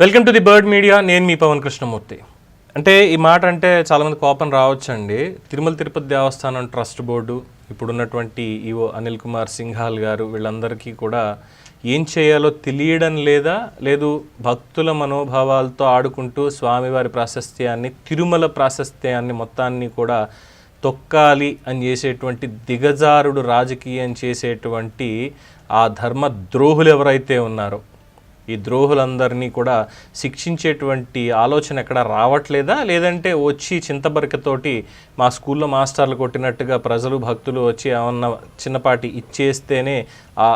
Welcome to the bird media. నేను మీ పవన్ కృష్ణమూర్తి. అంటే ఈ మాట అంటే చాలామంది కోపం రావచ్చండి. తిరుమల తిరుపతి దేవస్థానం ట్రస్ట్ బోర్డు ఇప్పుడున్నటువంటి ఈవో అనిల్ కుమార్ సింఘాల్ గారు వీళ్ళందరికీ కూడా ఏం చేయాలో తెలియడం లేదా లేదు భక్తుల మనోభావాలతో ఆడుకుంటూ స్వామివారి ప్రాశస్త్యాన్ని తిరుమల ప్రాశస్త్యాన్ని మొత్తాన్ని కూడా తొక్కాలి అని చేసేటువంటి దిగజారుడు రాజకీయం చేసేటువంటి ఆ ధర్మ ద్రోహులు ఎవరైతే ఉన్నారో ఈ ద్రోహులందరినీ కూడా శిక్షించేటువంటి ఆలోచన ఎక్కడ రావట్లేదా? లేదంటే వచ్చి చింతబరికతోటి మా స్కూల్లో మాస్టర్లు కొట్టినట్టుగా ప్రజలు భక్తులు వచ్చి ఏమన్నా చిన్నపాటి ఇచ్చేస్తేనే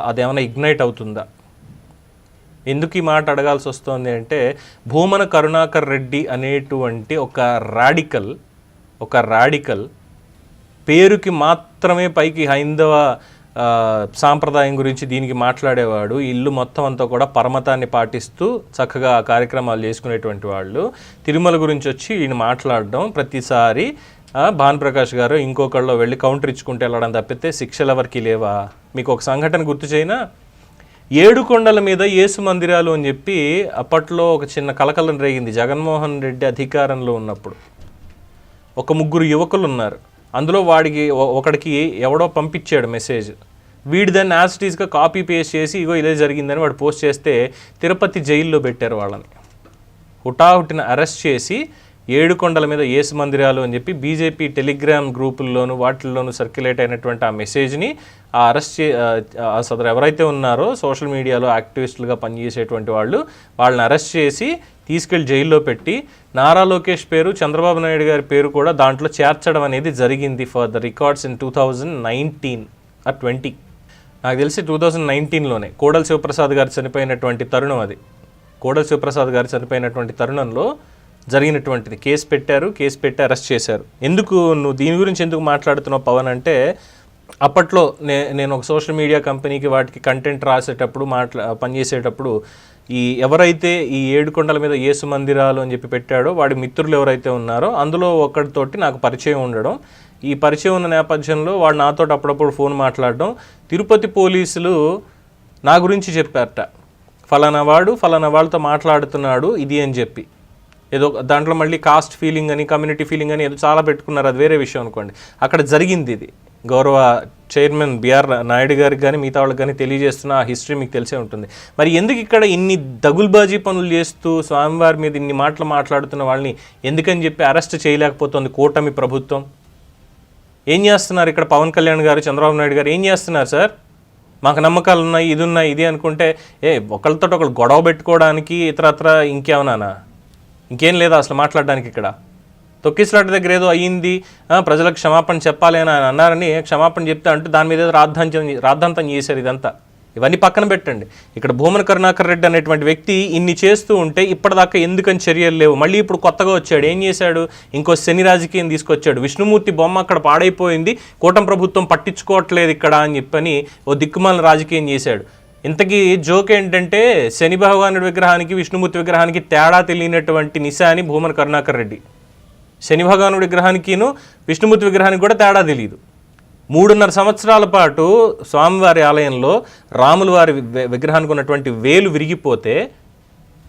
అదేమన్నా ఇగ్నైట్ అవుతుందా? ఎందుకు ఈ మాట అడగాల్సి వస్తుంది అంటే భూమన కరుణాకర్ రెడ్డి అనేటువంటి ఒక రాడికల్ ఒక రాడికల్ పేరుకి మాత్రమే పైకి హైందవ సాంప్రదాయం గురించి దీనికి మాట్లాడేవాడు. ఇల్లు మొత్తం అంతా కూడా పరమతాన్ని పాటిస్తూ చక్కగా కార్యక్రమాలు చేసుకునేటువంటి వాళ్ళు. తిరుమల గురించి వచ్చి ఈయన మాట్లాడడం ప్రతిసారి. భానుప్రకాష్ ప్రకాష్ గారు ఇంకొకళ్ళు వెళ్ళి కౌంటర్ ఇచ్చుకుంటూ వెళ్ళడం తప్పితే శిక్షలు ఎవరికి లేవా? మీకు ఒక సంఘటన గుర్తు చేయనా? ఏడు కొండల మీద యేసు మందిరాలు అని చెప్పి అప్పట్లో ఒక చిన్న కలకలం రేగింది. జగన్మోహన్ రెడ్డి అధికారంలో ఉన్నప్పుడు ఒక ముగ్గురు యువకులు ఉన్నారు. అందులో వాడికి ఒకడికి ఎవడో పంపించాడు మెసేజ్. వీడి దాన్ని యాసిటీస్గా కాపీ పేస్ట్ చేసి ఇగో ఇదే జరిగిందని వాడు పోస్ట్ చేస్తే తిరుపతి జైల్లో పెట్టారు వాళ్ళని. హుటాహుటిన అరెస్ట్ చేసి ఏడు కొండల మీద యేసు మందిరాలు అని చెప్పి బీజేపీ టెలిగ్రామ్ గ్రూపుల్లోనూ వాటిల్లోనూ సర్క్యులేట్ అయినటువంటి ఆ మెసేజ్ని ఆ అరెస్ట్ చే సదరు ఎవరైతే ఉన్నారో సోషల్ మీడియాలో యాక్టివిస్టులుగా పనిచేసేటువంటి వాళ్ళు వాళ్ళని అరెస్ట్ చేసి తీసుకెళ్ళి జైల్లో పెట్టి నారా లోకేష్ పేరు చంద్రబాబు నాయుడు గారి పేరు కూడా దాంట్లో చేర్చడం అనేది జరిగింది for the records in two thousand nineteen ఆ ట్వంటీ. నాకు తెలిసి టూ థౌజండ్ నైన్టీన్లోనే. కోడల శివప్రసాద్ గారు చనిపోయినటువంటి తరుణం అది. కోడల శివప్రసాద్ గారు చనిపోయినటువంటి తరుణంలో జరిగినటువంటిది. కేసు పెట్టారు కేసు పెట్టి అరెస్ట్ చేశారు. ఎందుకు నువ్వు దీని గురించి ఎందుకు మాట్లాడుతున్నావు పవన్ అంటే అప్పట్లో నే నేను ఒక సోషల్ మీడియా కంపెనీకి వాటికి కంటెంట్ రాసేటప్పుడు మాట్లా పనిచేసేటప్పుడు ఈ ఎవరైతే ఈ ఏడు కొండల మీద యేసు మందిరాలు అని చెప్పి పెట్టాడో వాడి మిత్రులు ఎవరైతే ఉన్నారో అందులో ఒకటితోటి నాకు పరిచయం ఉండడం. ఈ పరిచయం ఉన్న నేపథ్యంలో వాడు నాతో అప్పుడప్పుడు ఫోన్ మాట్లాడడం. తిరుపతి పోలీసులు నా గురించి చెప్పారట. ఫలానా వాడు ఫలానా వాళ్ళతో మాట్లాడుతున్నాడు ఇది అని చెప్పి. ఏదో దాంట్లో మళ్ళీ కాస్ట్ ఫీలింగ్ అని కమ్యూనిటీ ఫీలింగ్ అని ఏదో చాలా పెట్టుకున్నారు. అది వేరే విషయం అనుకోండి. అక్కడ జరిగింది ఇది. గౌరవ చైర్మన్ బిఆర్ నాయుడు గారికి కానీ మిగతా వాళ్ళకి కానీ తెలియజేస్తున్న ఆ హిస్టరీ మీకు తెలిసే ఉంటుంది. మరి ఎందుకు ఇక్కడ ఇన్ని దగుల్బాజీ పనులు చేస్తూ స్వామివారి మీద ఇన్ని మాటలు మాట్లాడుతున్న వాళ్ళని ఎందుకని చెప్పి అరెస్ట్ చేయలేకపోతుంది కూటమి ప్రభుత్వం? ఏం చేస్తున్నారు ఇక్కడ పవన్ కళ్యాణ్ గారు చంద్రబాబు నాయుడు గారు? ఏం చేస్తున్నారు సార్? మాకు నమ్మకాలు ఉన్నాయి ఇది ఉన్నాయి ఇది అనుకుంటే ఏ ఒకళ్ళతో ఒకరు గొడవ పెట్టుకోవడానికి ఇతరత్ర ఇంకేమన్నానా? ఇంకేం లేదా అసలు మాట్లాడడానికి ఇక్కడ. తొక్కిసలాట దగ్గర ఏదో అయ్యింది ప్రజలకు క్షమాపణ చెప్పాలి అని ఆయన అన్నారని క్షమాపణ చెప్తే అంటూ దాని మీద ఏదో రాద్ధాంతం రాద్ధాంతం చేశారు ఇదంతా. ఇవన్నీ పక్కన పెట్టండి. ఇక్కడ భూమన కరుణాకర్ రెడ్డి అనేటువంటి వ్యక్తి ఇన్ని చేస్తూ ఉంటే ఇప్పటిదాకా ఎందుకని చర్యలు లేవు. మళ్ళీ ఇప్పుడు కొత్తగా వచ్చాడు. ఏం చేశాడు? ఇంకో శని రాజకీయం తీసుకొచ్చాడు. విష్ణుమూర్తి బొమ్మ అక్కడ పాడైపోయింది. కూటమి ప్రభుత్వం పట్టించుకోవట్లేదు ఇక్కడ అని చెప్పని ఓ దిక్కుమాల రాజకీయం చేశాడు. ఇంతకీ జోక్ ఏంటంటే శని భగవానుడి విగ్రహానికి విష్ణుమూర్తి విగ్రహానికి తేడా తెలియనటువంటి నిశాని భూమన కరుణాకర్ రెడ్డి. శని భగవానుడి విగ్రహానికిను విష్ణుమూర్తి విగ్రహానికి కూడా తేడా తెలియదు మూడున్నర సంవత్సరాల పాటు స్వామివారి ఆలయంలో రాముల వారి విగ్రహానికి ఉన్నటువంటి వేలు విరిగిపోతే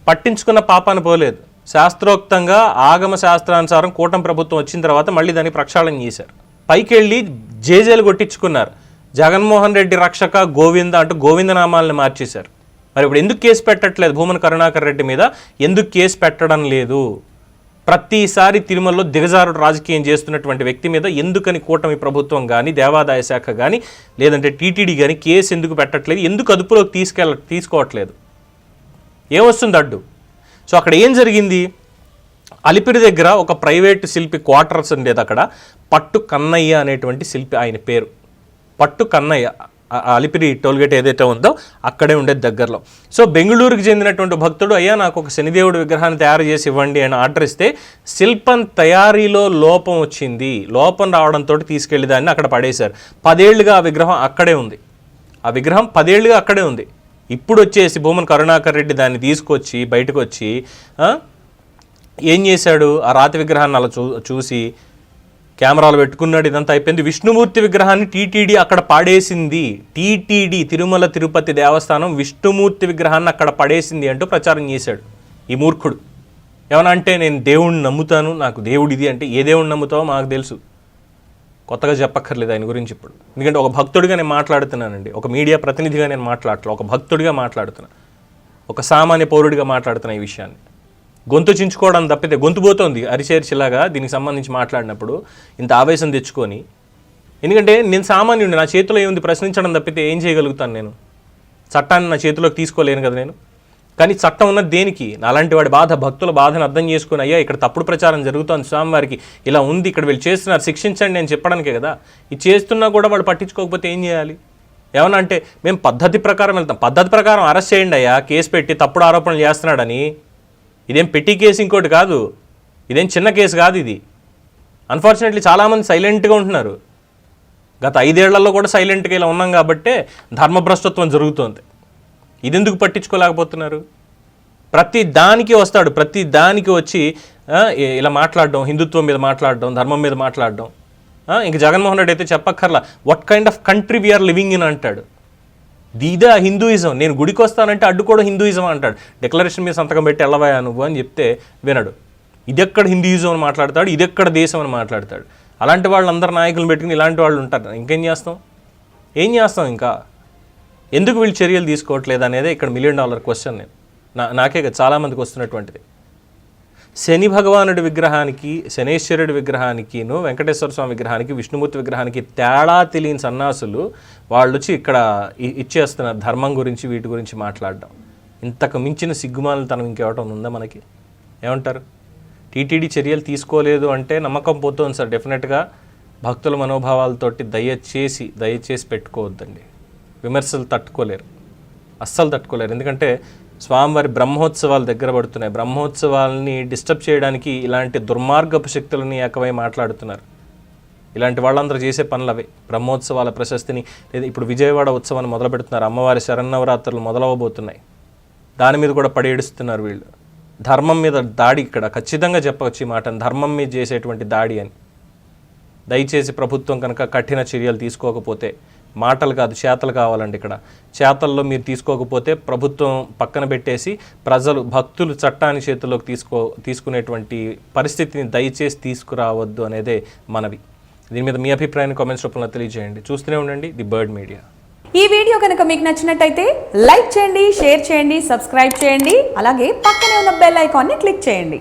పట్టించుకున్న పాపాన పోలేదు. శాస్త్రోక్తంగా ఆగమ శాస్త్రానుసారం కూటమి ప్రభుత్వం వచ్చిన తర్వాత మళ్ళీ దాన్ని ప్రక్షాళన చేశారు. పైకి వెళ్ళి జేజేలు కొట్టించుకున్నారు. జగన్మోహన్ రెడ్డి రక్షక గోవింద అంటూ గోవిందనామాలను మార్చేశారు. మరి ఇప్పుడు ఎందుకు కేసు పెట్టట్లేదు? భూమన కరుణాకర్ రెడ్డి మీద ఎందుకు కేసు పెట్టడం లేదు? ప్రతిసారి తిరుమలలో దిగజారుడు రాజకీయం చేస్తున్నటువంటి వ్యక్తి మీద ఎందుకని కూటమి ప్రభుత్వం కానీ దేవాదాయ శాఖ కానీ లేదంటే టీటీడీ కానీ కేసు ఎందుకు పెట్టట్లేదు? ఎందుకు అదుపులోకి తీసుకెళ్ళ తీసుకోవట్లేదు? ఏమొస్తుంది అడ్డు? సో అక్కడ ఏం జరిగింది? అలిపిరి దగ్గర ఒక ప్రైవేట్ శిల్పి క్వార్టర్స్ ఉండేది అక్కడ. పట్టు కన్నయ్య అనేటువంటి శిల్పి ఆయన పేరు. పట్టు కన్నయ్య అలిపిరి టోల్గేట్ ఏదైతే ఉందో అక్కడే ఉండేది దగ్గరలో. సో బెంగళూరుకి చెందినటువంటి భక్తుడు అయ్యా నాకు ఒక శనిదేవుడి విగ్రహాన్ని తయారు చేసి ఇవ్వండి అని ఆర్డర్ ఇస్తే శిల్పం తయారీలో లోపం వచ్చింది. లోపం రావడంతో తీసుకెళ్ళి దాన్ని అక్కడ పడేశారు. పదేళ్ళుగా ఆ విగ్రహం అక్కడే ఉంది. ఆ విగ్రహం పదేళ్ళుగా అక్కడే ఉంది. ఇప్పుడు వచ్చేసి భూమన్ కరుణాకర్ రెడ్డి దాన్ని తీసుకొచ్చి బయటకు వచ్చి ఏం చేశాడు? ఆ రాతి విగ్రహాన్ని అలా చూ చూసి కెమెరాలు పెట్టుకున్నాడు ఇదంతా అయిపోయింది. విష్ణుమూర్తి విగ్రహాన్ని టీటీడీ అక్కడ పడేసింది. టీటీడీ తిరుమల తిరుపతి దేవస్థానం విష్ణుమూర్తి విగ్రహాన్ని అక్కడ పడేసింది అంటూ ప్రచారం చేశాడు ఈ మూర్ఖుడు. ఏమన్నా అంటే నేను దేవుణ్ణి నమ్ముతాను నాకు దేవుడు ఇది అంటే ఏ దేవుణ్ణి నమ్ముతావో మాకు తెలుసు. కొత్తగా చెప్పక్కర్లేదు ఆయన గురించి ఇప్పుడు. ఎందుకంటే ఒక భక్తుడిగా నేను మాట్లాడుతున్నానండి. ఒక మీడియా ప్రతినిధిగా నేను మాట్లాడట్లా. ఒక భక్తుడిగా మాట్లాడుతున్నా. ఒక సామాన్య పౌరుడిగా మాట్లాడుతున్నా ఈ విషయాన్ని. గొంతు చించుకోవడం తప్పితే గొంతు పోతోంది అరిచేర్చిలాగా దీనికి సంబంధించి మాట్లాడినప్పుడు ఇంత ఆవేశం తెచ్చుకొని. ఎందుకంటే నేను సామాన్యుడిని నా చేతిలో ఏముంది ప్రశ్నించడం తప్పితే ఏం చేయగలుగుతాను నేను? చట్టాన్ని నా చేతిలోకి తీసుకోలేను కదా నేను? కానీ చట్టం ఉన్నది దేనికి? అలాంటి వాడి బాధ భక్తుల బాధను అర్థం చేసుకుని అయ్యా ఇక్కడ తప్పుడు ప్రచారం జరుగుతోంది స్వామివారికి ఇలా ఉంది ఇక్కడ వీళ్ళు చేస్తున్నారు శిక్షించండి నేను చెప్పడానికే కదా? ఇది చేస్తున్నా కూడా వాడు పట్టించుకోకపోతే ఏం చేయాలి? ఏమన్నా అంటే మేము పద్ధతి ప్రకారం వెళ్తాం. పద్ధతి ప్రకారం అరెస్ట్ చేయండి అయ్యా కేసు పెట్టి తప్పుడు ఆరోపణలు చేస్తున్నాడని ఇదేం పెట్టి కేసు ఇంకోటి కాదు. ఇదేం చిన్న కేసు కాదు ఇది. అన్ఫార్చునేట్లీ చాలామంది సైలెంట్గా ఉంటున్నారు. గత ఐదేళ్ళలో కూడా సైలెంట్గా ఇలా ఉన్నాం కాబట్టే ధర్మభ్రష్టత్వం జరుగుతోంది. ఇదెందుకు పట్టించుకోలేకపోతున్నారు? ప్రతి దానికి వస్తాడు. ప్రతి దానికి వచ్చి ఇలా మాట్లాడడం హిందుత్వం మీద మాట్లాడడం ధర్మం మీద మాట్లాడడం. ఇంక జగన్మోహన్ రెడ్డి అయితే చెప్పక్కర్లా. What kind of country we're living in అంటాడు. ఇదే హిందూయిజం నేను గుడికి వస్తానంటే అడ్డుకోవడం హిందూయిజం అంటాడు. డిక్లరేషన్ మీద సంతకం పెట్టి వెళ్ళవయా నువ్వు అని చెప్తే వినడు. ఇదెక్కడ హిందూయిజం అని మాట్లాడతాడు? ఇదెక్కడ దేశం అని మాట్లాడతాడు? అలాంటి వాళ్ళందరు నాయకులు పెట్టుకుని ఇలాంటి వాళ్ళు ఉంటారు. ఇంకేం చేస్తాం? ఏం చేస్తాం ఇంకా? ఎందుకు వీళ్ళు చర్యలు తీసుకోవట్లేదు అనేది ఇక్కడ మిలియన్ డాలర్ క్వశ్చన్ నేను. నా నాకే చాలామందికి వస్తున్నటువంటిది. శని భగవానుడి విగ్రహానికి శనేశ్వరుడి విగ్రహానికిను వెంకటేశ్వర స్వామి విగ్రహానికి విష్ణుమూర్తి విగ్రహానికి తేడా తెలియని సన్నాసులు వాళ్ళు వచ్చి ఇక్కడ ఇ- ఇచ్చేస్తున్నారు ధర్మం గురించి వీటి గురించి మాట్లాడడం. ఇంతకు మించిన సిగ్గుమాలను తనం ఇంకేవటం ఉందా మనకి? ఏమంటారు? టీటీడీ చర్యలు తీసుకోలేదు అంటే నమ్మకం పోతుంది సార్. డెఫినెట్గా భక్తుల మనోభావాలతోటి దయచేసి దయచేసి పెట్టుకోవద్దండి. విమర్శలు తట్టుకోలేరు. అస్సలు తట్టుకోలేరు. ఎందుకంటే స్వామివారి బ్రహ్మోత్సవాలు దగ్గర పడుతున్నాయి. బ్రహ్మోత్సవాలని డిస్టర్బ్ చేయడానికి ఇలాంటి దుర్మార్గపు శక్తులని ఏకమై మాట్లాడుతున్నారు. ఇలాంటి వాళ్ళందరూ చేసే పనులు అవే బ్రహ్మోత్సవాల ప్రశస్తిని లేదా ఇప్పుడు విజయవాడ ఉత్సవాన్ని మొదలు పెడుతున్నారు. అమ్మవారి శరన్నవరాత్రులు మొదలవబోతున్నాయి. దాని మీద కూడా పడేడుస్తున్నారు వీళ్ళు. ధర్మం మీద దాడి ఇక్కడ. ఖచ్చితంగా చెప్పవచ్చు ఈ మాట ధర్మం మీద చేసేటువంటి దాడి అని. దయచేసి ప్రభుత్వం కనుక కఠిన చర్యలు తీసుకోకపోతే మాటలు కాదు చేతలు కావాలండి ఇక్కడ. చేతల్లో మీరు తీసుకోకపోతే ప్రభుత్వం పక్కన పెట్టేసి ప్రజలు భక్తులు చట్టాన్ని చేతుల్లోకి తీసుకో తీసుకునేటువంటి పరిస్థితిని దయచేసి తీసుకురావద్దు అనేదే మనవి. దీని మీద మీ అభిప్రాయాన్ని కామెంట్స్ రూపంలో తెలియజేయండి. చూస్తూనే ఉండండి ది బర్డ్ మీడియా. ఈ వీడియో కనుక మీకు నచ్చినట్టయితే లైక్ చేయండి షేర్ చేయండి సబ్స్క్రైబ్ చేయండి అలాగే పక్కనే ఉన్న బెల్ ఐకాన్ని క్లిక్ చేయండి.